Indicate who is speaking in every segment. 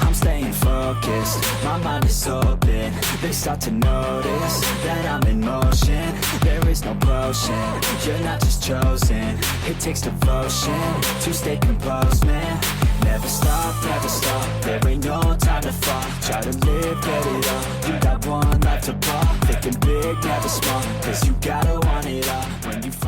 Speaker 1: I'm staying focused, my mind is open. They start to notice that I'm in motion. There is no potion, you're not just chosen. It takes devotion to stay composed, man. Never stop, never stop. There ain't no time to fall. Try to live, get it up. You got one life to ball. Thinking big, never small. Cause you gotta want it all. When you.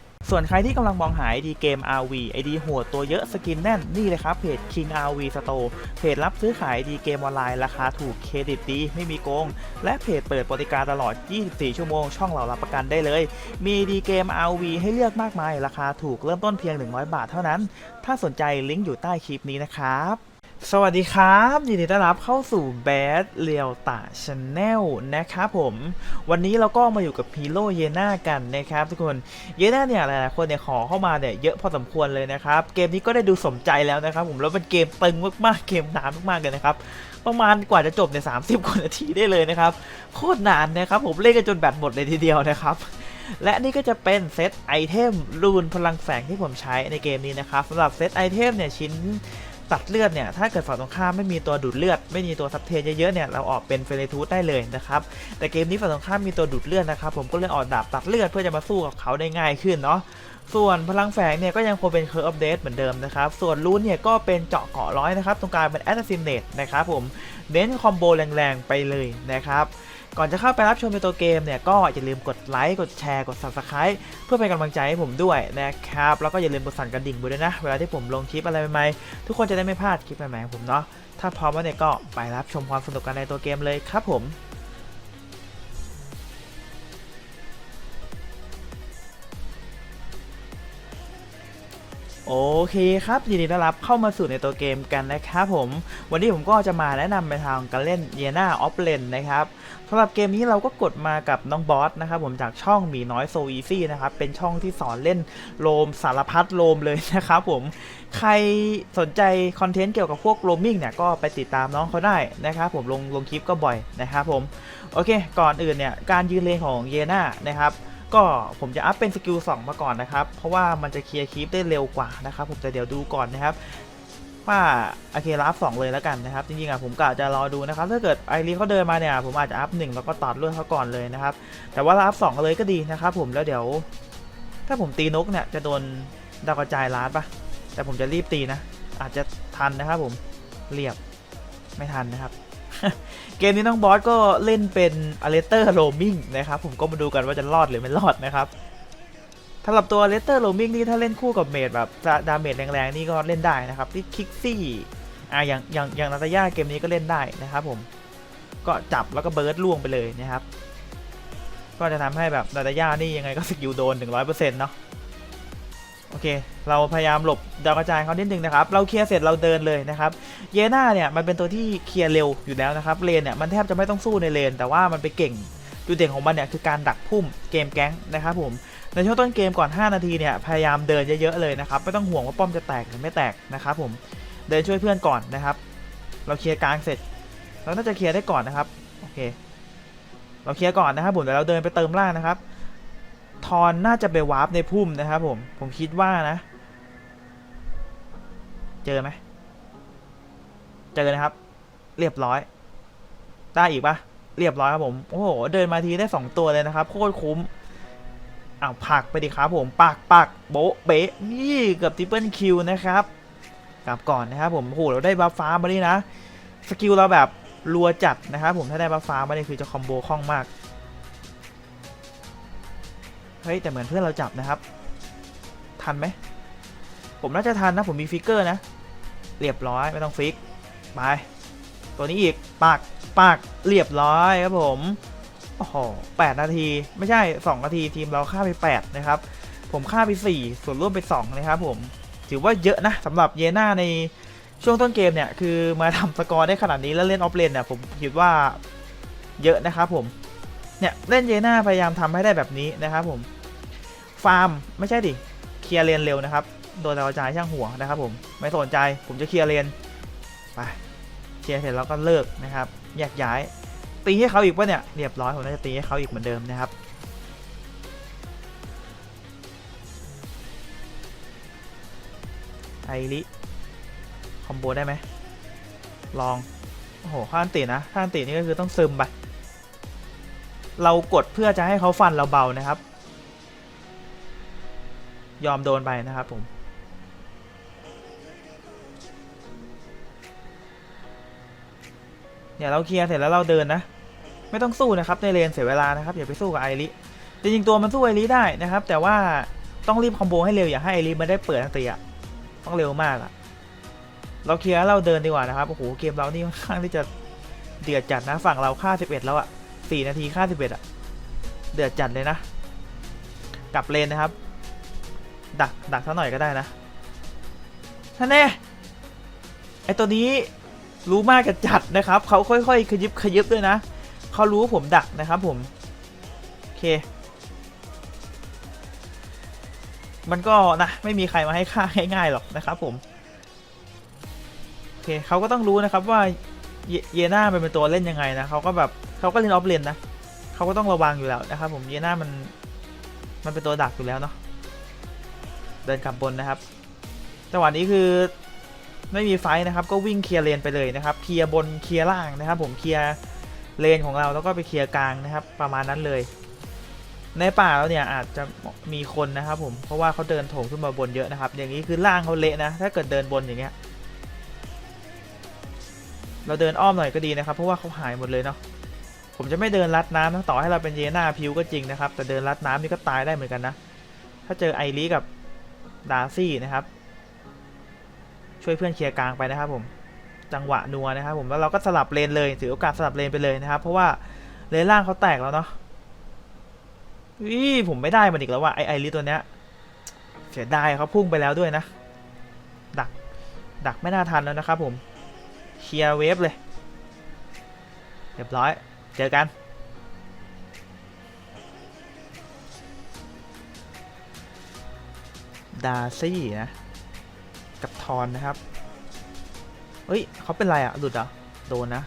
Speaker 2: ส่วนใครที่กำลังมองหา ID เกม RV ID โหดตัวเยอะสกินแน่นนี่เลยครับเพจ King RV Store เพจรับซื้อขาย ID เกมออนไลน์ราคาถูกเครดิตดีไม่มีโกง และเพจเปิดบริการตลอด 24 ชั่วโมง ช่องเรารับประกันได้เลย มี ID เกม RV ให้เลือกมากมาย ราคาถูกเริ่มต้นเพียง 100 บาทเท่านั้น ถ้าสนใจลิงก์อยู่ใต้คลิปนี้นะครับ สวัสดีครับยินดีต้อนรับเข้าสู่แบดเรียวตาชาแนลนะครับผม วันนี้เราก็มาอยู่กับฮีโร่เยน่ากันนะครับทุกคนเยน่าเนี่ยหลายๆคนเนี่ยขอเข้ามาเนี่ยเยอะพอสมควรเลยนะครับ เกมนี้ก็ได้ดูสมใจแล้วนะครับ ผมแล้วเป็นเกมตึงมากๆเกมนานมากๆเลยนะครับประมาณกว่าจะจบใน30กว่านาทีได้เลยนะครับโคตรนานนะครับ ผมเล่นกันจนแบตหมดเลยทีเดียวนะครับและนี่ก็จะเป็นเซตไอเทมรูนพลังแฝงที่ผมใช้ในเกมนี้นะครับสำหรับเซตไอเทมเนี่ยชิ้น ตัดเลือดเนี่ยถ้าเกิดฝั่งตรงข้ามไม่มีตัวดูดเลือด ไม่มีตัวซับเทนเยอะๆเนี่ยเราออกเป็นเฟรทูธได้เลยนะครับแต่เกมนี้ฝั่งตรงข้ามมีตัวดูดเลือดนะครับผมก็เลยออกดาบตัดเลือดเพื่อจะมาสู้กับเขาได้ง่ายขึ้นเนาะส่วนพลังแฝงเนี่ยก็ยังคงเป็นเคอร์อัปเดตเหมือนเดิมนะครับ ส่วนรูนเนี่ยก็เป็นเจาะเกาะร้อยนะครับ ตรงกลางเป็นแอสซินเนตนะครับผม เน้นคอมโบแรงๆ ไปเลยนะครับ ก่อนจะเข้าไปรับชมในตัวเกมเนี่ยก็อย่าลืมกดไลค์กดแชร์กด subscribe เพื่อเป็นกำลังใจให้ผมด้วยนะครับแล้วก็อย่าลืมกดสั่นกระดิ่งด้วยนะ เวลาที่ผมลงคลิปอะไรใหม่ๆทุกคนจะได้ไม่พลาดคลิปใหม่ๆของผมเนาะถ้าพร้อมแล้วเนี่ยก็ไปรับชมความสนุกกันในตัวเกมเลยครับผม โอเคครับยินดีต้อนรับเข้ามาสู่ในตัวเกมกันนะครับผม วันนี้ผมก็จะมาแนะนำไปทางการเล่นเยน่าออฟเลนนะครับสำหรับเกมนี้เราก็กดมากับน้องบอสนะครับผมจากช่องมีน้อยโซอีซี่นะครับเป็นช่องที่สอนเล่นโลมสารพัดโลมเลยนะครับผมใครสนใจคอนเทนต์เกี่ยวกับพวกโรมมิ่งเนี่ยก็ไปติดตามน้องเขาได้นะครับผมลงลงคลิปก็บ่อยนะครับผมโอเค ก่อนอื่นเนี่ยการยืนเลนของเยน่านะครับ ก็ผมจะอัพเป็นสกิล2มาก่อนนะครับ เพราะว่ามันจะเคลียร์คลิปได้เร็วกว่านะครับ ผมจะเดี๋ยวดูก่อนนะครับว่าโอเครับ2เลยแล้วกันนะครับ จริงๆอะผมกะจะรอดูนะครับ ถ้าเกิดไอรีเขาเดินมาเนี่ยผมอาจจะอัพ1แล้วก็ตัดเลือดเขาก่อนเลยนะครับ แต่ว่ารับ2เลยก็ดีนะครับผมแล้วเดี๋ยว ถ้าผมตีนกเนี่ยจะโดนดาวกระจายลาดปะแต่ผมจะรีบตีนะ อาจจะทันนะครับผมเรียบไม่ทันนะครับ เกมนี้น้องบอสก็เล่นเป็นอเลเตอร์โรมิงนะครับ ผมก็มาดูกันว่าจะรอดหรือไม่รอดนะครับสำหรับตัวเลเตอร์โรมิงนี่ถ้าเล่นคู่กับเมดแบบดาเมจแรงๆนี่ก็เล่นได้นะครับที่คิกซี่อ่าอย่างอย่างอย่างนาตาย่าเกมนี้ก็เล่นได้นะครับผมก็จับแล้วก็เบิร์ดล่วงไปเลยนะครับ ก็จะทำให้แบบนาตาย่านี่ยังไงก็สกิลโดน100%เนาะ โอเค เราพยายามหลบดาวกระจายเขานิดนึงนะครับ เราเคลียร์เสร็จเราเดินเลยนะครับ เยน่าเนี่ยมันเป็นตัวที่เคลียร์เร็วอยู่แล้วนะครับ เลนเนี่ยมันแทบจะไม่ต้องสู้ในเลน แต่ว่ามันไปเก่ง จุดเด่นของมันเนี่ยคือการดักพุ่มเกมแก๊งนะครับผม ในช่วงต้นเกมก่อน 5 นาทีเนี่ยพยายามเดินเยอะๆเลยนะครับ ไม่ต้องห่วงว่าป้อมจะแตกหรือไม่แตกนะครับผม เดินช่วยเพื่อนก่อนนะครับ เราเคลียร์กลางเสร็จ เราน่าจะเคลียร์ได้ก่อนนะครับ โอเค เราเคลียร์ก่อนนะครับผมเดี๋ยวเราเดินไปเติมล่างนะครับ ทอนน่าจะไปวาร์ปในพุ่มนะครับผม ผมคิดว่านะ เจอไหม เจอนะครับ เรียบร้อย ได้อีกปะเรียบร้อยครับผม โอ้โห เดินมาทีได้2ตัวเลยนะครับ โคตรคุ้มอ้าวผักไปดิครับผม ปักปักโบะเบะนี่เกือบทิปเปิลคิวนะครับ กลับก่อนนะครับผม โอ้โห เราได้บัฟฟ้ามาดินะ สกิลเราแบบรัวจัดนะครับผม ถ้าได้บัฟฟ้ามาเนี่ยคือจะคอมโบคล่องมาก เฮ้ยแต่เหมือนเพื่อนเราจับนะครับ ทันไหม ผมน่าจะทันนะ ผมมีฟิกเกอร์นะ เรียบร้อยไม่ต้องฟิก ไป ตัวนี้อีก ปาก ปาก เรียบร้อยครับผม โอ้โหแปดนาที ไม่ใช่2นาทีทีมเราฆ่าไป8นะครับ ผมฆ่าไป4ส่วนร่วมไป2นะครับผม ถือว่าเยอะนะสำหรับเยน่าในช่วงต้นเกมเนี่ย คือมาทำสกอร์ได้ขนาดนี้แล้วเล่นออฟเลนเนี่ยผมคิดว่าเยอะนะครับผม เนี่ยเล่นเยน่าพยายามทำให้ได้แบบนี้นะครับผม ฟาร์มไม่ใช่ดิเคลียร์เลนเร็วนะครับ โดนดาวกระจายช่างหัวนะครับผมไม่สนใจผมจะเคลียร์เลนไปเคลียร์เสร็จแล้วก็เลิกนะครับแยกย้าย ตีให้เขาอีกปะเนี่ยเรียบร้อยผมน่าจะตีให้เขาอีกเหมือนเดิมนะครับไอริคอมโบได้ไหมลอง โอ้โหข้านตินะข้านตินี่ก็คือต้องซึมไป เรากดเพื่อจะให้เขาฟันเราเบานะครับ ยอมโดนไปนะครับผมเนี่ยเราเคลียร์เสร็จแล้วเราเดินนะ ไม่ต้องสู้นะครับในเลนเสียเวลานะครับอย่าไปสู้กับไอริจริงๆตัวมันสู้ไอริได้นะครับ แต่ว่าต้องรีบคอมโบให้เร็วอย่าให้ไอริมันได้เปิดอันตีอะต้องเร็วมากอะเราเคลียร์แล้วเราเดินดีกว่านะครับโอ้โหเกมเรานี่ค่อนข้างที่จะเดือดจัดนะฝั่งเราฆ่า11 แล้วอะ 4นาทีฆ่า11อะเดือดจัดเลยนะ กลับเลนนะครับ ดักดักสักหน่อยก็ได้นะท่านแน่ไอตัวนี้รู้มากกับจัดนะครับ เขาค่อยๆ ขยิบขยิบด้วยนะ เขารู้ผมดักนะครับผม โอเค มันก็นะ ไม่มีใครมาให้ค่าง่ายๆหรอกนะครับผม โอเคเขาก็ต้องรู้นะครับว่า เยเยน่าเป็นตัวเล่นยังไงนะเขาก็แบบเขาก็เล่นออฟเลนนะเขาก็ต้องระวังอยู่แล้วนะครับผมเยน่ามันมันเป็นตัวดักอยู่แล้วเนาะเดินกลับบนนะครับจังหวะนี้คือไม่มีไฟนะครับ ก็วิ่งเคลียร์เลนไปเลยนะครับเคลียร์บนเคลียร์ล่างนะครับ ผมเคลียร์เลนของเราแล้วก็ไปเคลียร์กลางนะครับ ประมาณนั้นเลย ในป่าแล้วเนี่ยอาจจะมีคนนะครับ ผมเพราะว่าเขาเดินโถงขึ้นมาบนเยอะนะครับ อย่างนี้คือล่างเขาเละนะ ถ้าเกิดเดินบนอย่างเงี้ย เราเดินอ้อมหน่อยก็ดีนะครับ เพราะว่าเขาหายหมดเลยเนาะผมจะไม่เดินลัดน้ำนะต่อให้เราเป็นเยน่าพิวก็จริงนะครับ แต่เดินลัดน้ำนี่ก็ตายได้เหมือนกันนะ ถ้าเจอไอรีกับดาร์ซี่นะครับ ช่วยเพื่อนเคลียร์กลางไปนะครับ ผมจังหวะนัวนะครับ ผมแล้วเราก็สลับเลนเลยถือโอกาสสลับเลนไปเลยนะครับ เพราะว่าเลนล่างเขาแตกแล้วเนาะวิผมไม่ได้มันอีกแล้วว่ะไอไอริตัวเนี้ยเสียดายเขาพุ่งไปแล้วด้วยนะ ดักดักไม่น่าทันแล้วนะครับผม เคลียร์เวฟเลยเรียบร้อย เจอกัน ดาซี่นะ กับทอนนะครับ เฮ้ยเขาเป็นไรอะหลุดเหรอ โดนนะ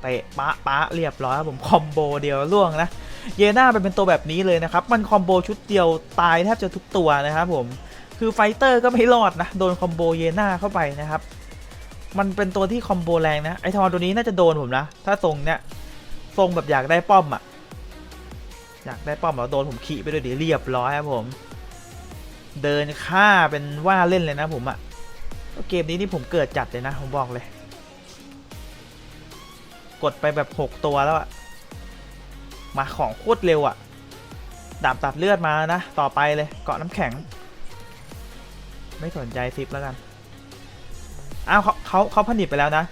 Speaker 2: เตะปะปะเรียบร้อยครับผมคอมโบเดียวล่วงนะเยน่าเป็นเป็นตัวแบบนี้เลยนะครับ มันคอมโบชุดเดียวตายแทบจะทุกตัวนะครับผม คือไฟเตอร์ก็ไม่รอดนะ โดนคอมโบเยน่าเข้าไปนะครับ มันเป็นตัวที่คอมโบแรงนะ ไอทอนตัวนี้น่าจะโดนผมนะ ถ้าทรงเนี้ยทรงแบบอยากได้ป้อมอะอยากได้ป้อมแล้วโดนผมขี่ไปด้วยเดี๋ยวเรียบร้อยครับผม เดินฆ่าเป็นว่าเล่นเลยนะผมอะเกมนี้นี่ผมเกิดจัดเลยนะ ผมบอกเลย กดไปแบบ 6 ตัวแล้วอะมาของโคตรเร็วอะดาบตัดเลือดมานะ ต่อไปเลยเกาะน้ำแข็ง ไม่สนใจซิปแล้วกัน อ้าวเขาเขาเขาผนิตไปแล้วนะ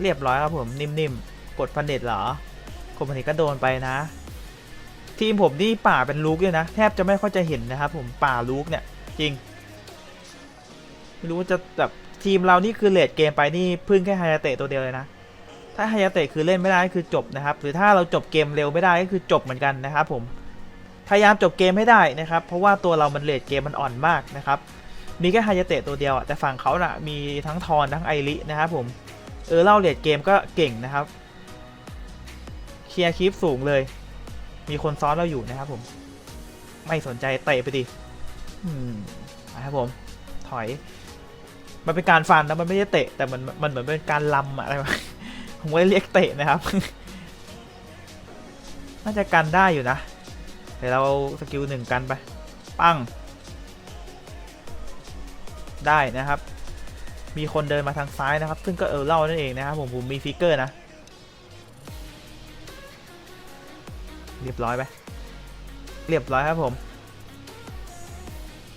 Speaker 2: เรียบร้อยครับผมนิ่มๆกดผนิตเหรอคนผนิตก็โดนไปนะ ทีมผมนี่ป่าเป็นลูกเลยนะ แทบจะไม่ค่อยจะเห็นนะครับผมป่าลูกเนี่ย จริง ไม่รู้ว่าจะแบบทีมเรานี่คือเลดเกมไปนี่พึ่งแค่ไฮยาเตะตัวเดียวเลยนะถ้าไฮยาเตะคือเล่นไม่ได้ก็คือจบนะครับ หรือถ้าเราจบเกมเร็วไม่ได้ก็คือจบเหมือนกันนะครับผมพยายามจบเกมให้ได้นะครับ เพราะว่าตัวเรามันเลดเกมมันอ่อนมากนะครับ มีแค่ไฮยาเตะตัวเดียวอะแต่ฝั่งเขาน่ะมีทั้งทอนทั้งไอรินะครับผม เออเล่าเลดเกมก็เก่งนะครับ เคลียร์คลิปสูงเลย มีคนซ้อนเราอยู่นะครับผม ไม่สนใจเตะไปดิอืมนะครับผม ถอย มันเป็นการฟันนะมันไม่ใช่เตะ แต่มันมันเหมือนเป็นการลำอะอะไรผมไม่ได้เรียกเตะนะครับ น่าจะกันได้อยู่นะเดี๋ยวเราสกิลหนึ่งกันไป ปั้ง ได้นะครับ มีคนเดินมาทางซ้ายนะครับ ซึ่งก็เออเล่านั่นเองนะครับผมผมมีฟิกเกอร์นะ เรียบร้อยไปเรียบร้อยครับผม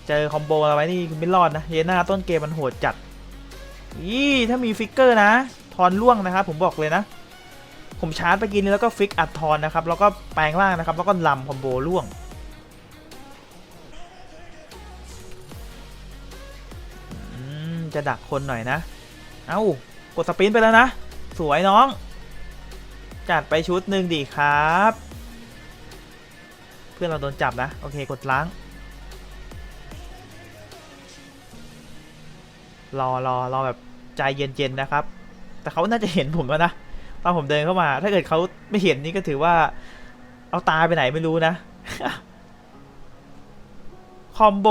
Speaker 2: เจอคอมโบอะไรไว้นี่ไม่รอดนะ เยน่าต้นเกมมันโหดจัดอีถ้ามีฟิกเกอร์นะ ทอนล่วงนะครับ ผมบอกเลยนะ ผมชาร์จไปกินแล้วก็ฟิกอัดทอนนะครับ แล้วก็แปลงร่างนะครับ แล้วก็ลำคอมโบล่วง จะดักคนหน่อยนะ เอ้ากดสปินไปแล้วนะ สวยน้อง จัดไปชุดหนึ่งดีครับ เพื่อนเราโดนจับนะ โอเคกดล้าง รอรอรอแบบใจเย็นๆนะครับ แต่เขาน่าจะเห็นผมแล้วนะ ตอนผมเดินเข้ามา ถ้าเกิดเขาไม่เห็นนี่ก็ถือว่า เอาตาไปไหนไม่รู้นะ คอมโบ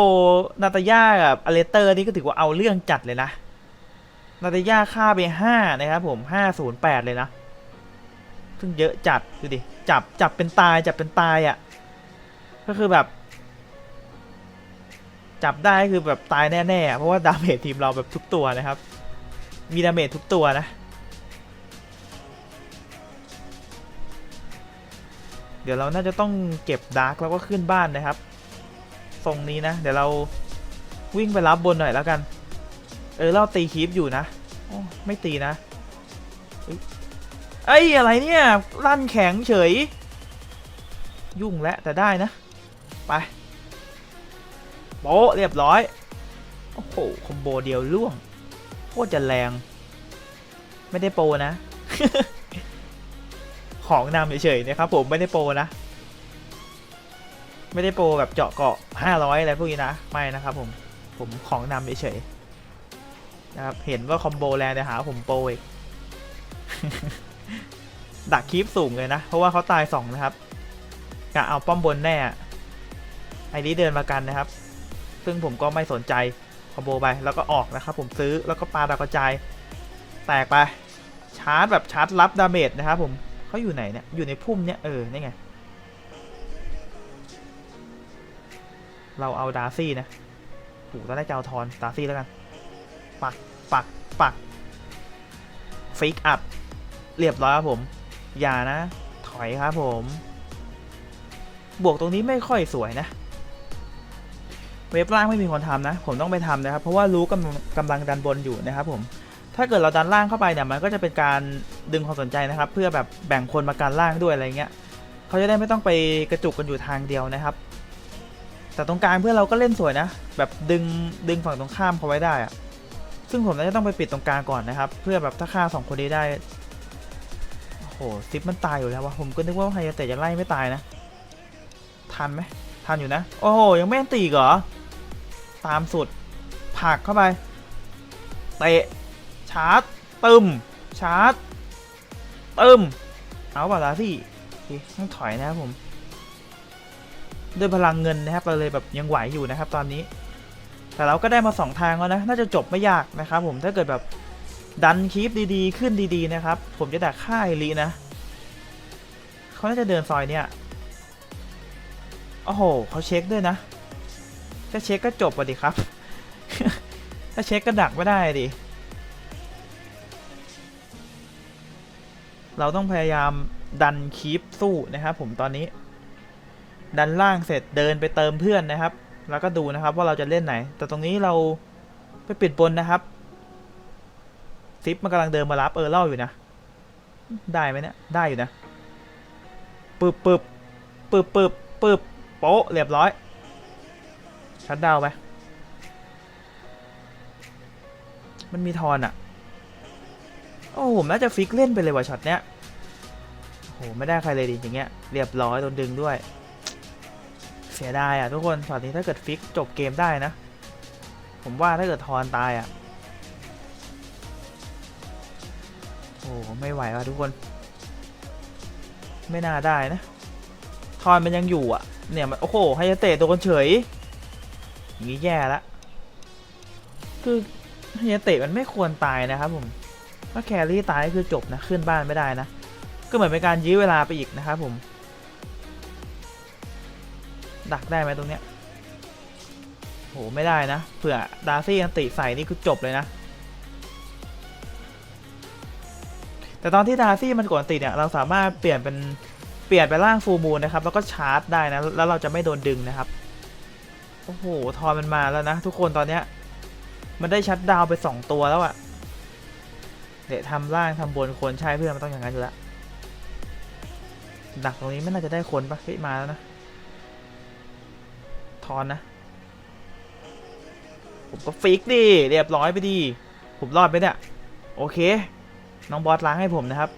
Speaker 2: นาตาย่ากับอเลเตอร์นี่ก็ถือว่าเอาเรื่องจัดเลยนะนาตาย่าฆ่าไปห้านะครับผมห้าศูนย์แปดเลยนะซึ่งเยอะจัดดูดิจับจับเป็นตายจับเป็นตายอะ่ะ ก็คือแบบ จับได้คือแบบตายแน่ๆอะเพราะว่าดาเมจทีมเราแบบทุกตัวนะครับ มีดาเมจทุกตัวนะเดี๋ยวเราน่าจะต้องเก็บดาร์กแล้วก็ขึ้นบ้านนะครับ ทรงนี้นะ เดี๋ยวเราวิ่งไปรับบนหน่อยแล้วกัน เออเราตีคีปอยู่นะโอ้ไม่ตีนะเอ้ยอะไรเนี่ยลั่นแข็งเฉย ยุ่งแล้วแต่ได้นะ ไปโป๊ะเรียบร้อย โอ้โหคอมโบเดียวล่วงโคตรจะแรง ไม่ได้โปรนะ ของนำเฉยๆนะครับผมไม่ได้โปรนะ ไม่ได้โปรแบบเจาะเกาะ 500 อะไรพวกนี้นะ ไม่นะครับผม ผมของนำเฉยๆนะครับ เห็นว่าคอมโบแรงแต่หาผมโปรอีก ดักคีปสูงเลยนะ เพราะว่าเขาตาย 2 นะครับกะเอาป้อมบนแน่ ไอ้นี้เดินมากันนะครับ ซึ่งผมก็ไม่สนใจคอมโบไป แล้วก็ออกนะครับ ผมซื้อ แล้วก็ปาดาวกระจาย แตกไป ชาร์จแบบชาร์จรับดาเมจนะครับผมเขาอยู่ไหนเนี่ย อยู่ในพุ่มเนี่ย เออ นี่ไง เราเอาดาร์ซี่นะโอ้ตอนแรกจะเอาทอนดาร์ซี่แล้วกัน ปัก ปัก ปัก ฟิกอัพ เรียบร้อยครับผม อย่านะ ถอยครับผม บวกตรงนี้ไม่ค่อยสวยนะ เว็บล่างไม่มีคนทำนะ ผมต้องไปทำนะครับ เพราะว่ารู้กำกำลังดันบนอยู่นะครับผม ถ้าเกิดเราดันล่างเข้าไปเนี่ยมันก็จะเป็นการดึงความสนใจนะครับ เพื่อแบบแบ่งคนมาการล่างด้วยอะไรเงี้ย เขาจะได้ไม่ต้องไปกระจุกกันอยู่ทางเดียวนะครับ แต่ตรงกลางเพื่อนเราก็เล่นสวยนะ แบบดึงดึงฝั่งตรงข้ามเขาไว้ได้อะซึ่งผมน่าจะต้องไปปิดตรงกลางก่อนนะครับ เพื่อแบบถ้าฆ่าสองคนนี้ได้โอ้โหซิปมันตายอยู่แล้ววะผมก็นึกว่าไฮยาเตะจะไล่ไม่ตายนะ ทันไหมทันอยู่นะ โอ้โหยังไม่ตีกเหรอตามสุดผักเข้าไปเตะชาร์จตึมชาร์จตึมเอาเปล่าล่ะพี่โอเคต้องถอยนะครับผม ด้วยพลังเงินนะครับเราเลยแบบยังไหวอยู่นะครับตอนนี้ แต่เราก็ได้มาสองทางแล้วนะน่าจะจบไม่ยากนะครับผมถ้าเกิดแบบดันคีปดีๆ ขึ้นดีๆนะครับ ผมจะดักค่ายลีนะเขาน่าจะเดินซอยเนี่ยโอ้โหเขาเช็คด้วยนะถ้าเช็คก็จบอะดิครับ ถ้าเช็คก็ดักไม่ได้ดิเราต้องพยายามดันคีปสู้นะครับผมตอนนี้ ดันล่างเสร็จเดินไปเติมเพื่อนนะครับ แล้วก็ดูนะครับว่าเราจะเล่นไหน แต่ตรงนี้เราไปปิดบนนะครับซิปมันกำลังเดินมารับเออเล่าอยู่นะ ได้ไหมเนี่ยได้อยู่นะปึบปึบปึบปึบปึบโป๊ะเรียบร้อยชัดดาวไปมันมีทอนอะโอ้ผมน่าจะฟิกเล่นไปเลยว่ะช็อตเนี้ยโอ้โหไม่ได้ใครเลยดิอย่างเงี้ย เรียบร้อยโดนดึงด้วย เสียดายอะทุกคนช็อตนี้ถ้าเกิดฟิกจบเกมได้นะ ผมว่าถ้าเกิดทอนตายอะ โอ้ไม่ไหวว่ะทุกคน ไม่น่าได้นะ ทอนมันยังอยู่อะ เนี่ยมันโอ้โหไฮยาเตะโดนเฉยอย่างนี้แย่ละคือไฮยาเตะมันไม่ควรตายนะครับผมถ้าแครี่ตายก็คือจบนะขึ้นบ้านไม่ได้นะ ก็เหมือนเป็นการยื้อเวลาไปอีกนะครับผม ดักได้ไหมตรงเนี้ยโหไม่ได้นะเผื่อดาร์ซี่อันติใส่นี่คือจบเลยนะ แต่ตอนที่ดาร์ซี่มันกดอันติเนี่ยเราสามารถเปลี่ยนเป็นเปลี่ยนไปล่างฟูมูลนะครับ แล้วก็ชาร์จได้นะแล้วเราจะไม่โดนดึงนะครับโอ้โหทอนมันมาแล้วนะ ทุกคนตอนเนี้ยมันได้ชัดดาวไป 2 ตัวแล้วอะเดี๋ยวทำล่างทำบนคนใช่เพื่อนมันต้องอย่างนั้นอยู่แล้วดักตรงนี้ไม่น่าจะได้คนปะเฮ้ยมาแล้วนะ ทอนนะ ผมก็ฟิกดิ เรียบร้อยไปดีผมรอดไปเนี่ย โอเค น้องบอสล้างให้ผมนะครับ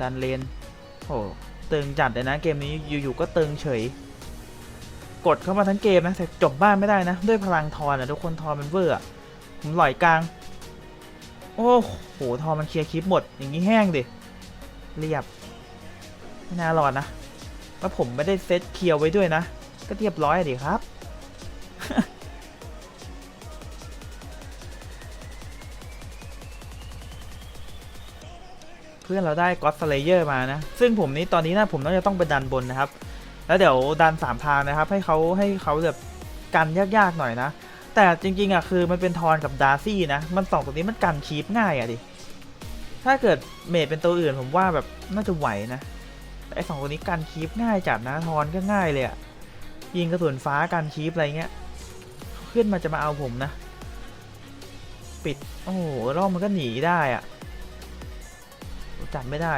Speaker 2: ดันเลน โอ้ตึงจัดเลยนะเกมนี้อยู่ๆก็ตึงเฉย กดเข้ามาทั้งเกมนะแต่จบบ้านไม่ได้นะ ด้วยพลังทอนอะทุกคนทอนมันเวอร์ผมหลอยกลาง โอ้โห ทอมันเคลียร์คลิปหมด อย่างนี้แห้งดิ เรียบ ไม่น่ารอดนะ แล้วผมไม่ได้เซตเคลียร์ไว้ด้วยนะ ก็เรียบร้อยดิครับ เพื่อนเราได้ก็ d สเลเยอร์มานะ ซึ่งผมนี้ตอนนี้นะผมน่าจะต้องไปดันบนนะครับ แล้วเดี๋ยวดันสามทางนะครับ ให้เขาให้เขาแบบกันยากๆหน่อยนะ แต่จริงๆอะคือมันเป็นทอนกับดาร์ซี่นะ มันสองตัวนี้มันกันคีปง่ายอะดิ ถ้าเกิดเมดเป็นตัวอื่นผมว่าแบบน่าจะไหวนะแต่ไอสองตัวนี้กันคีปง่ายจัดนะทอนก็ง่ายเลยอะยิงกระสุนฟ้ากันคีปอะไรเงี้ยขึ้นมาจะมาเอาผมนะ ปิด โอ้โหรอบมันก็หนีได้อะจับไม่ได้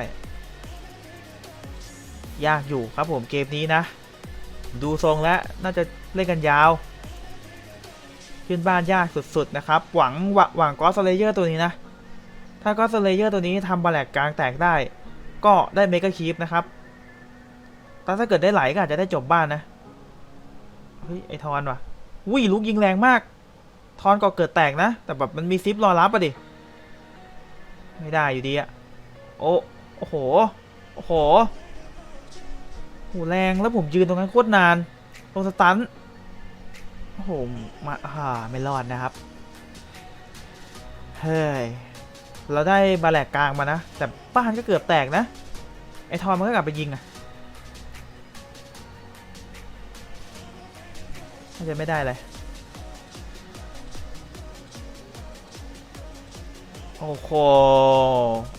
Speaker 2: ยากอยู่ครับผมเกมนี้นะ ดูทรงแล้วน่าจะเล่นกันยาว ขึ้นบ้านยากสุดๆนะครับ หวังหวังกอสเลเยอร์ตัวนี้นะ ถ้ากอสเลเยอร์ตัวนี้ทำบาแลกกลางแตกได้ ก็ได้เมกะคีปนะครับแต่ถ้าเกิดได้ไหลก็อาจจะได้จบบ้านนะ เฮ้ย ไอทอนว่ะวิ่ลุกยิงแรงมาก ทอนก็เกิดแตกนะ แต่แบบมันมีซิปรอรับอะดิ ไม่ได้อยู่ดีอะโอ้โอ้โห โอ้โหโหแรงแล้วผมยืนตรงนั้นโคตรนานตรงสตัน โอ้โหมาอ่าไม่รอดนะครับ เฮ้ย เราได้บาแหลกกลางมานะ แต่บ้านก็เกือบแตกนะ ไอทอนมันก็กลับไปยิงอะน่าจะไม่ได้เลย โอ้โห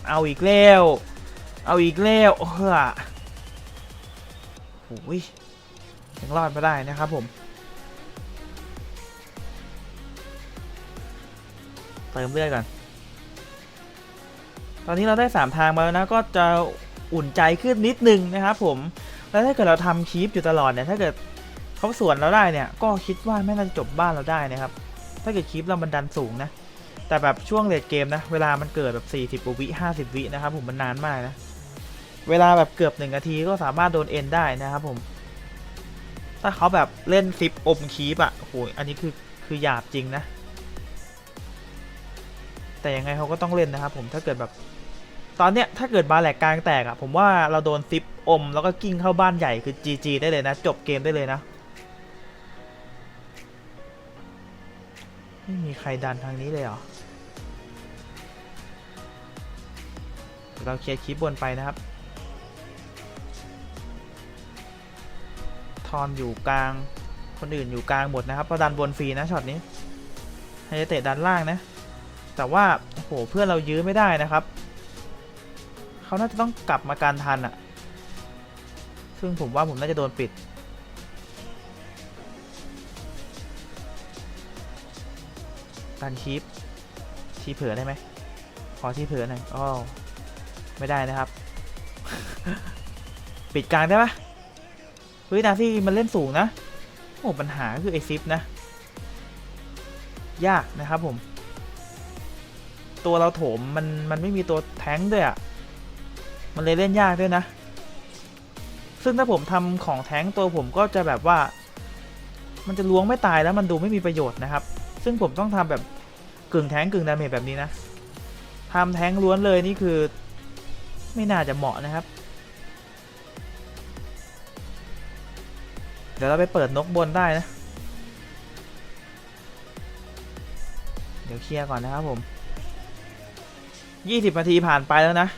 Speaker 2: เอาอีกแล้ว เอาอีกแล้วเฮ้อโอ้ยยังรอดมาได้นะครับผม เติมเลือดก่อน ตอนนี้เราได้ 3 ทางมาแล้วนะ ก็จะอุ่นใจขึ้นนิดนึงนะครับผม แล้วถ้าเกิดเราทำคีปอยู่ตลอดเนี่ย ถ้าเกิดเขาสวนเราได้เนี่ย ก็คิดว่าไม่น่าจะจบบ้านเราได้นะครับ ถ้าเกิดคีปเรามันดันสูงนะ แต่แบบช่วงเลดเกมนะ เวลามันเกิดแบบ40วิ50 วินะครับผมมันนานมากนะ เวลาแบบเกือบหนึ่งนาทีก็สามารถโดนเอ็นได้นะครับผม ถ้าเขาแบบเล่นซิปอมคีปอะโอ้โหอันนี้คือคือหยาบจริงนะ แต่ยังไงเขาก็ต้องเล่นนะครับผมถ้าเกิดแบบตอนเนี้ยถ้าเกิดบาแหลกกลางแตกอะผมว่าเราโดนซิปอม แล้วก็กิ้งเข้าบ้านใหญ่คือ GG ได้เลยนะ จบเกมได้เลยนะ ไม่มีใครดันทางนี้เลยเหรอเราเคลียร์คลิปบนไปนะครับ ทอนอยู่กลาง คนอื่นอยู่กลางหมดนะครับเพราะดันบนฟรีนะช็อตนี้ ให้เตะดันล่างนะ แต่ว่าโอ้โหเพื่อนเรายื้อไม่ได้นะครับ เขาน่าจะต้องกลับมาการทันอะซึ่งผมว่าผมน่าจะโดนปิด การชีพชีเผื่อได้ไหมขอที่เผื่อหน่อยอ้อไม่ได้นะครับ ปิดกลางได้ปะเฮ้ยนาที่มันเล่นสูงนะโอ้ปัญหาคือไอซิปนะ ยากนะครับผม ตัวเราโถมมันมันไม่มีตัวแท้งด้วยอะ่ะ มันเลยเล่นยากด้วยนะ ซึ่งถ้าผมทำของแท้งตัวผมก็จะแบบว่า มันจะล้วงไม่ตายแล้วมันดูไม่มีประโยชน์นะครับ ซึ่งผมต้องทำแบบกึ่งแท้งกึ่งดาเมจแบบนี้นะทำแท้งล้วนเลยนี่คือ ไม่น่าจะเหมาะนะครับ เดี๋ยวเราไปเปิดนกบนได้นะ เดี๋ยวเคลียร์ก่อนนะครับผม 20นาทีผ่านไปแล้วนะ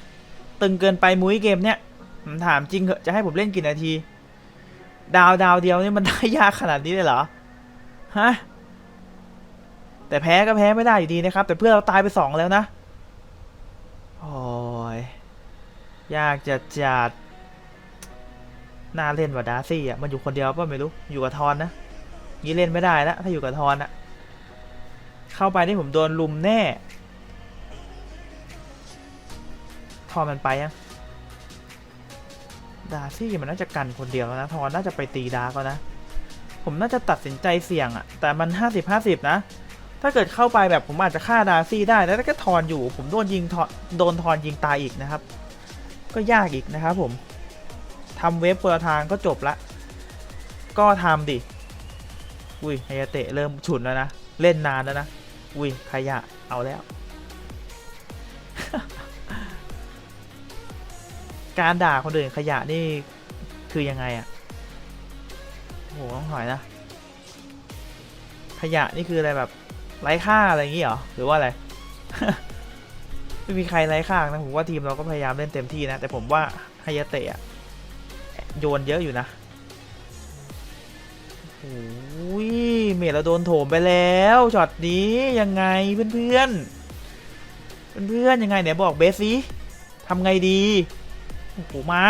Speaker 2: ตึงเกินไปมุ้ยเกมเนี้ยผมถามจริงเหอะจะให้ผมเล่นกี่นาที ดาวดาวเดียวนี่มันได้ยากขนาดนี้เลยเหรอ ฮะ แต่แพ้ก็แพ้ไม่ได้อยู่ดีนะครับ แต่เพื่อนเราตายไปสองแล้วนะ โอ้ย ยากจะจัดน่าเล่นกว่าดาร์ซี่อะมันอยู่คนเดียวป่ะไม่รู้ อยู่กับทอนนะยี่เล่นไม่ได้แล้วถ้าอยู่กับทอนอะเข้าไปนี่ผมโดนลุมแน่ ทอนมันไปยังดาซี่มันน่าจะกันคนเดียวแล้วนะทอนน่าจะไปตีดาร์กแล้วนะ ผมน่าจะตัดสินใจเสี่ยงอะแต่มัน 50-50 นะ ถ้าเกิดเข้าไปแบบผมอาจจะฆ่าดาร์ซี่ได้แล้วก็ทอนอยู่ ผมโดนยิงทอนโดนทอนยิงตายอีกนะครับ ก็ยากอีกนะครับผมทำเว็บเปลทางก็จบละ ก็ทำดิ อุ้ยไฮยาเตะเริ่มฉุนแล้วนะ เล่นนานแล้วนะ อุ้ยขยะเอาแล้ว การด่าคนอื่นขยะนี่คือยังไงอะโหต้องถอยนะ ขยะนี่คืออะไรแบบไร้ค่าอะไรอย่างงี้เหรอ หรือว่าอะไร ไม่มีใครไร้ค่านะผมว่าทีมเราก็พยายามเล่นเต็มที่นะ แต่ผมว่าไฮยาเตะโยนเยอะอยู่นะโอ้ยเมดเราโดนโถมไปแล้วช็อตนี้ยังไงเพื่อนๆเพื่อนๆยังไงเนี่ยบอกเบสสิทำไงดี โอ้โหมา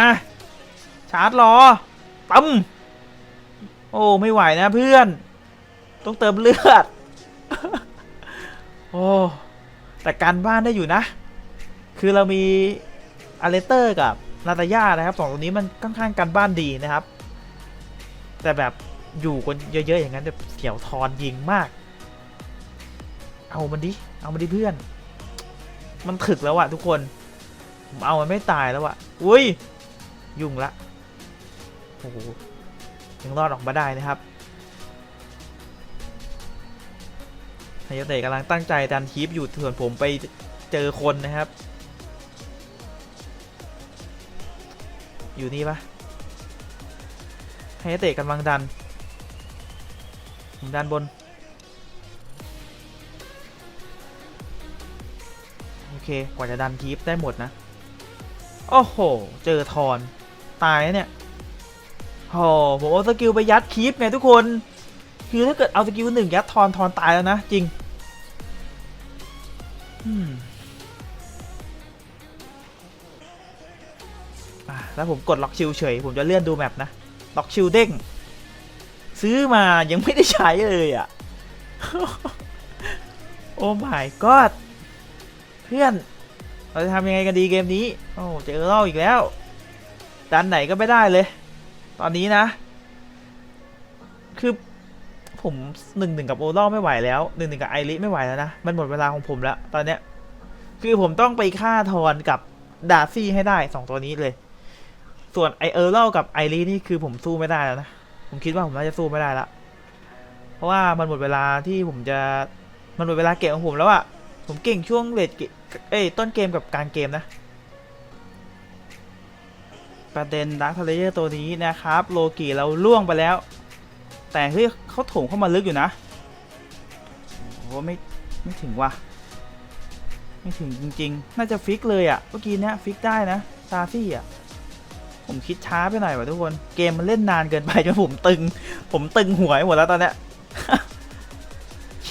Speaker 2: ชาร์จรอตั้มโอ้ไม่ไหวนะเพื่อน ต้องเติมเลือด โอ้แต่การบ้านได้อยู่นะ คือเรามีอาเลเตอร์กับนาตาย่านะครับสองตัวนี้มันค่อนข้างการบ้านดีนะครับ แต่แบบอยู่กันเยอะๆอย่างนั้นแบบเสียวทอนยิงมาก เอามันดิ เอามันดิเพื่อน มันถึกแล้วอะทุกคน เอามันไม่ตายแล้วอะอุ้ย ยุ่งละ โอ้โห ยังรอดออกมาได้นะครับไฮยเตะกำลังตั้งใจดันทีปอยู่ส่วนผมไปเจอคนนะครับ อยู่นี่ปะไฮยเตะกำลังดัน ผมดันบน โอเค กว่าจะดันทีปได้หมดนะ โอ้โห เจอทอน ตายเนี่ยโอ้ผมเอาสกิลไปยัดคีปไงทุกคน คือถ้าเกิดเอาสกิลหนึ่งยัดทอนทอนตายแล้วนะ จริงแล้วผมกดล็อกชิลเฉย ผมจะเลื่อนดูแมปนะ ล็อกชิลเด้ง ซื้อมายังไม่ได้ใช้เลยอะ โอ้ my god เพื่อน เราจะทำยังไงกันดีเกมนี้ โอ้เจอเล่าอีกแล้วดันไหนก็ไม่ได้เลย ตอนนี้นะ คือผมหนึ่งหนึ่งกับโอล่ไม่ไหวแล้วหนึ่งหนึ่งกับไอริไม่ไหวแล้วนะ มันหมดเวลาของผมแล้ว ตอนเนี้ย คือผมต้องไปฆ่าทอนกับดาซี่ให้ได้สองตัวนี้เลย ส่วนไอเออร์เล่กับไอรินี่คือผมสู้ไม่ได้แล้วนะ ผมคิดว่าผมน่าจะสู้ไม่ได้ละ เพราะว่ามันหมดเวลาที่ผมจะ มันหมดเวลาเก่งของผมแล้วอะ ผมเก่งช่วงเลดเกเอ้ยต้นเกมกับกางเกมนะ ประเด็นดักทะเลเยอร์ตัวนี้นะครับ โลกีเราล่วงไปแล้ว แต่เฮ้ยเขาถงเข้ามาลึกอยู่นะโอ้ไม่ไม่ถึงว่ะไม่ถึงจริง ๆ น่าจะฟิกเลยอะ่ะ เมื่อกี้เนี้ยฟิกได้นะตาซี่อะ่ะ ผมคิดช้าไปหน่อยว่ะทุกคน เกมมันเล่นนานเกินไปจนผมตึง ผมตึงหัวหมดแล้วตอนเนี้ย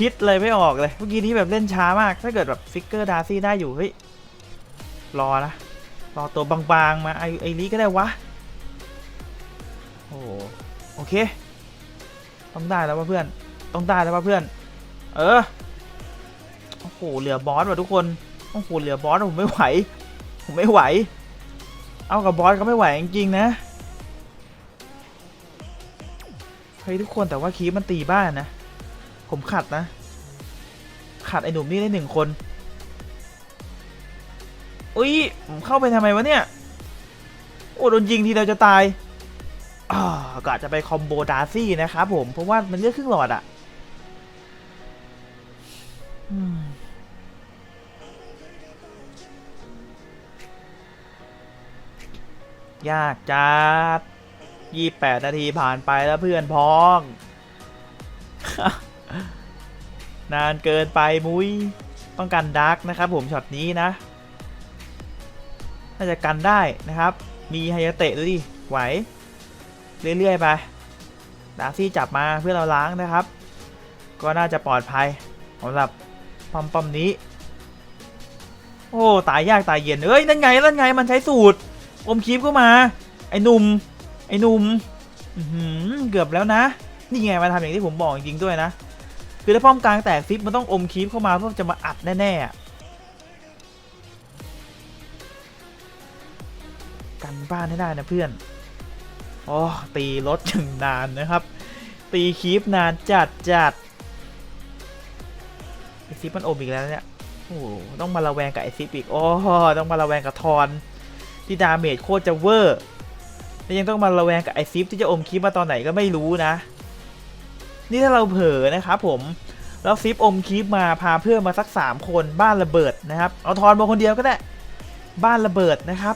Speaker 2: คิดเลยไม่ออกเลยเมื่อกี้นี้แบบเล่นช้ามาก ถ้าเกิดแบบฟิกเกอร์ดาร์ซี่ได้อยู่เฮ้ยรอนะรอตัวบางๆมาไอไอรีก็ได้วะโอ้โอเค ต้องได้แล้วว่ะเพื่อน ต้องได้แล้วว่ะเพื่อน เออโอ้โหเหลือบอสว่ะทุกคนโอ้โหเหลือบอสผมไม่ไหว ผมไม่ไหว เอากับบอสก็ไม่ไหวจริงๆนะเฮ้ยทุกคนแต่ว่าคีมันตีบ้านนะ ผมขัดนะ ขัดไอ้หนุ่มนี่ได้หนึ่งคน อุ้ยผมเข้าไปทำไมวะเนี่ย โอ้โดนยิงทีเดียวจะตายอ่ากะจะไปคอมโบดาร์ซี่นะครับผม เพราะว่ามันเลือกครึ่งหลอดอะยากจัดยี่แปดนาทีผ่านไปแล้วเพื่อนพ้อง นานเกินไปมุ้ยต้องการดาร์กนะครับผมช็อตนี้นะน่าจะกันได้นะครับ มีไฮยาเตะดูดิไหว เรื่อยๆไปดาร์ซี่จับมาเพื่อเราล้างนะครับ ก็น่าจะปลอดภัยสำหรับปอมปอมนี้ โอ้ตายยากตายเย็นเอ้ยนั่นไงนั่นไงมันใช้สูตรอมคีบเข้ามา ไอ้หนุ่มไอ้หนุ่มเกือบแล้วนะ นี่ไงมาทำอย่างที่ผมบอกจริงๆด้วยนะ คือถ้าป้อมกลางแตกซิปมันต้องอมคีปเข้ามาเพื่อจะมาอัดแน่ๆอะกันบ้านให้ได้นะเพื่อนอ๋อตีรถอย่างนานนะครับ ตีคีปนานจัดจัดไอซิปมันอมอีกแล้วเนี่ยโอ้ต้องมาระแวงกับไอซิปอีกโอ้ต้องมาระแวงกับทอนที่ดาเมจโคตรจะเวอร์แล้วยังต้องมาระแวงกับไอซิปที่จะอมคลิปมาตอนไหนก็ไม่รู้นะ นี่ถ้าเราเผลอนะครับผมแล้วซิปอมคลิปมาพาเพื่อนมาสัก 3 คนบ้านระเบิดนะครับ เอาทอนมาคนเดียวก็ได้ บ้านระเบิดนะครับ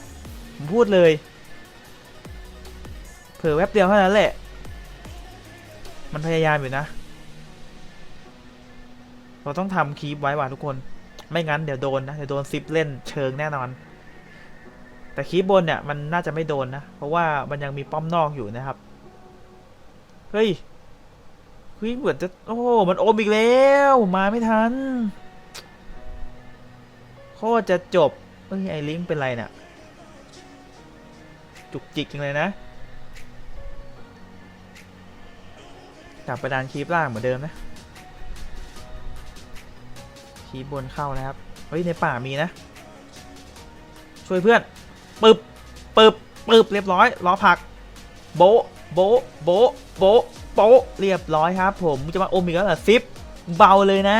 Speaker 2: ผมพูดเลย เผลอแวบเดียวเท่านั้นแหละ มันพยายามอยู่นะ เราต้องทำคลิปไว้ว่ะทุกคน ไม่งั้นเดี๋ยวโดนนะ เดี๋ยวโดนซิปเล่นเชิงแน่นอน แต่คลิปบนเนี่ยมันน่าจะไม่โดนนะ เพราะว่ามันยังมีป้อมนอกอยู่นะครับ เฮ้ย เฮ้ยเหมือนจะโอ้มันโอมอีกแล้วมาไม่ทันโคตรจะจบเฮ้ยไอลิงเป็นไรเนี่ยจุกจิกจังเลยนะกลับไปดันคลิปล่างเหมือนเดิมนะคลิปบนเข้านะครับเฮ้ยในป่ามีนะ ช่วยเพื่อนปึบปึบปึบเรียบร้อยล้อผลัก โบโบโบโบ โบะเรียบร้อยครับ ผมจะมาอมอีกแล้วเหรอซิปเบาเลยนะ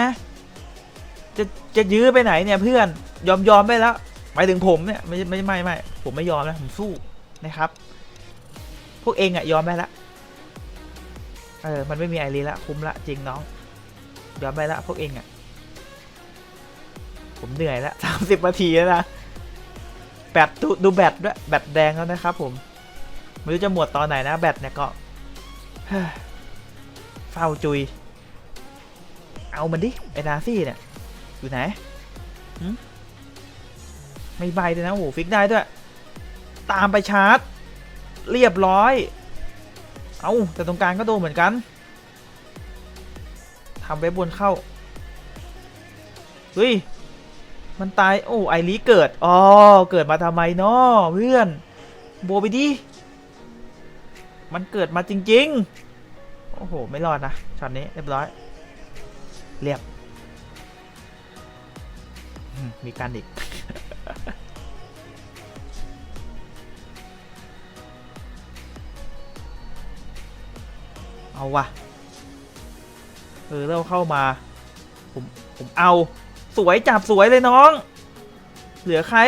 Speaker 2: จะจะยื้อไปไหนเนี่ยเพื่อนยอมยอมไปแล้วหมายถึงผมเนี่ยไม่ไม่ไม่ไม่ผมไม่ยอมนะผมสู้นะครับ พวกเองอะยอมไปละเออมันไม่มีไอรีละคุ้มละจริงน้องยอมไปละพวกเองอะผมเหนื่อยละสามสิบนาทีแล้วนะแบตดูดูแบตด้วยแบตแดงแล้วนะครับผมไม่รู้จะหมดตอนไหนนะแบตเนี่ยก็ เฮ้ยเฝ้าจุย เอามันดิ ไอ้นาซี่เนี่ย อยู่ไหนหไม่ใบเลยนะโหฟิกได้ด้วย ตามไปชาร์จ เรียบร้อย เอาแต่ตรงกลางก็โดนเหมือนกันทำเว็บบนเข้า เฮ้ย มันตาย โอ้ไอรีเกิด อ๋อ เกิดมาทำไมเนาะเพื่อน โบไปดิ มันเกิดมาจริง ๆ โอ้โห ไม่รอดนะช็อตนี้เรียบร้อย เรียบ มีการอีกเอาวะเออเราเข้ามา ผม ผมเอา สวยจับสวยเลยน้อง เหลือใคร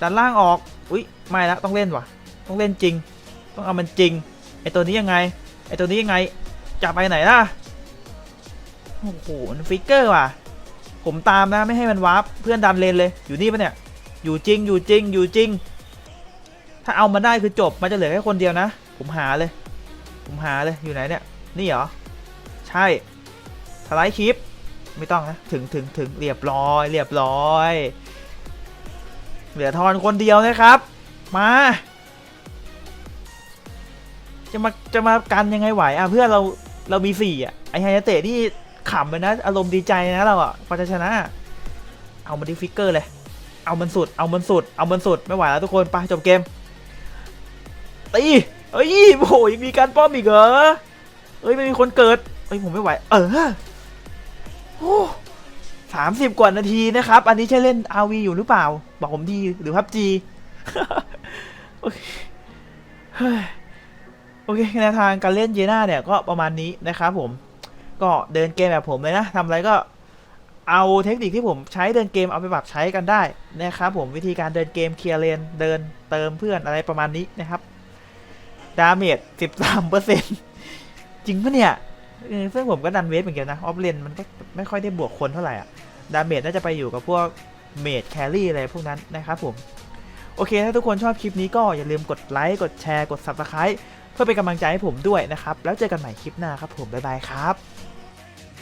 Speaker 2: ดันล่างออก อุ้ยไม่ละต้องเล่นว่ะต้องเล่นจริง ต้องเอามันจริง ไอตัวนี้ยังไง ไอตัวนี้ยังไง จะไปไหนล่ะ โอ้โหมันฟิกเกอร์ว่ะ ผมตามนะไม่ให้มันวาร์ปเพื่อนดันเลนเลย อยู่นี่ปะเนี่ย อยู่จริง อยู่จริง อยู่จริง ถ้าเอามันได้คือจบ มันจะเหลือแค่คนเดียวนะ ผมหาเลย ผมหาเลย อยู่ไหนเนี่ย นี่เหรอ ใช่ สไลด์คลิป ไม่ต้องนะ ถึงถึงถึงเรียบร้อย เรียบร้อย เหลือทอนคนเดียวนะครับ มา จะมาจะมากันยังไงไหวอะเพื่อนเราเรามีสี่อะไอไฮยาเตะที่ขำไปนะ อารมณ์ดีใจนะเราอะพอจะชนะ เอามาดิฟิกเกอร์เลย เอามันสุด เอามันสุด เอามันสุดไม่ไหวแล้วทุกคนไปจบเกมตีเอ้ยโอ้ยมีการป้อมอีกเหรอเอ้ยไม่มีคนเกิดเอ้ยผมไม่ไหว เออโอ้สามสิบกว่านาทีนะครับ อันนี้ใช่เล่น RV อยู่หรือเปล่า บอกผมทีหรือพับจีโอเคเฮ้ย โอเคแนวทางการเล่นเยน่าเนี่ยก็ประมาณนี้นะครับผมก็เดินเกมแบบผมเลยนะทำอะไรก็เอาเทคนิคที่ผมใช้เดินเกมเอาไปปรับใช้กันได้นะครับผมวิธีการเดินเกมเคลียร์เลนเดินเติมเพื่อนอะไรประมาณนี้นะครับดาเมจ13เปอร์เซ็นต์จริงปะเนี่ยเออซึ่งผมก็ดันเวฟเหมือนกันนะออฟเลนมันก็ไม่ค่อยได้บวกคนเท่าไหร่อะดาเมจน่าจะไปอยู่กับพวกเมจแครี่อะไรพวกนั้นนะครับผม โอเค ถ้าทุกคนชอบคลิปนี้ก็อย่าลืมกดไลค์กดแชร์กด Subscribe เพื่อเป็นกำลังใจให้ผมด้วยนะครับ แล้วเจอกันใหม่คลิปหน้าครับผมบ๊ายบายครับ